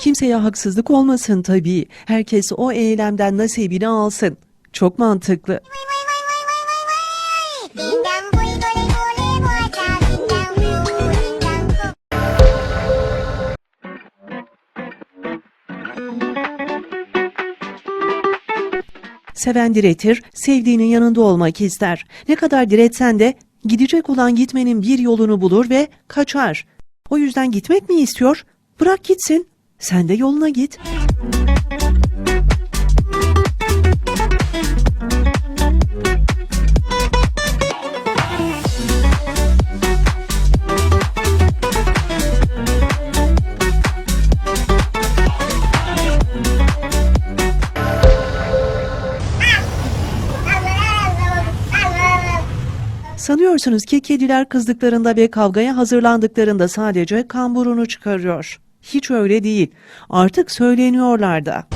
Kimseye haksızlık olmasın tabii. Herkes o eylemden nasibini alsın. Çok mantıklı. Seven diretir, sevdiğinin yanında olmak ister. Ne kadar diretsen de gidecek olan gitmenin bir yolunu bulur ve kaçar. O yüzden gitmek mi istiyor? Bırak gitsin. Sen de yoluna git. Sanıyorsunuz ki kediler kızdıklarında ve kavgaya hazırlandıklarında sadece kamburunu çıkarıyor. Hiç öyle değil. Artık söyleniyorlar da.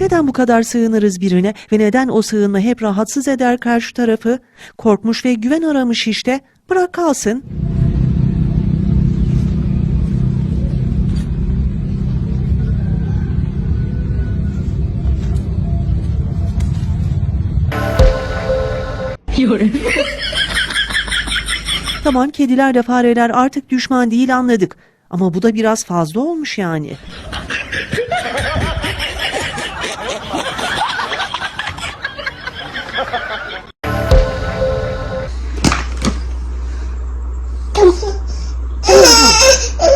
Neden bu kadar sığınırız birine ve neden o sığınma hep rahatsız eder karşı tarafı? Korkmuş ve güven aramış işte. Bırak kalsın. Tamam kedilerle fareler artık düşman değil anladık. Ama bu da biraz fazla olmuş yani.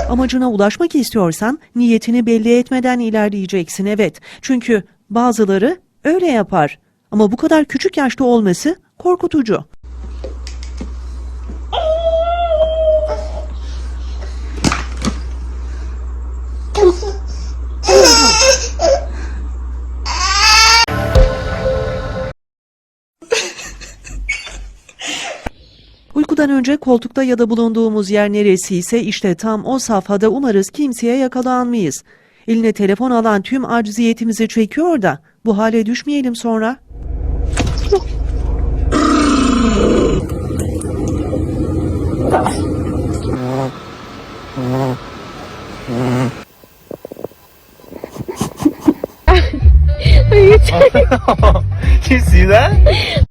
Amacına ulaşmak istiyorsan niyetini belli etmeden ilerleyeceksin evet. Çünkü bazıları öyle yapar. Ama bu kadar küçük yaşta olması korkutucu. Uykudan önce koltukta ya da bulunduğumuz yer neresiyse işte tam o safhada umarız kimseye yakalanmayız. Eline telefon alan tüm aciziyetimizi çekiyor da bu hale düşmeyelim sonra. Are you serious? you see that?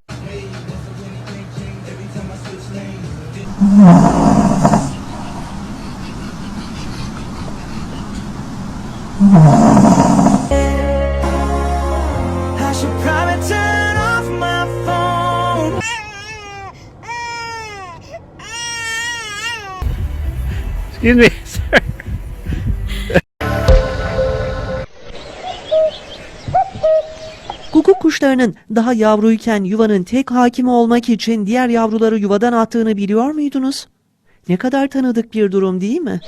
Sir. Guguk kuşlarının daha yavruyken yuvanın tek hakimi olmak için diğer yavruları yuvadan attığını biliyor muydunuz? Ne kadar tanıdık bir durum değil mi?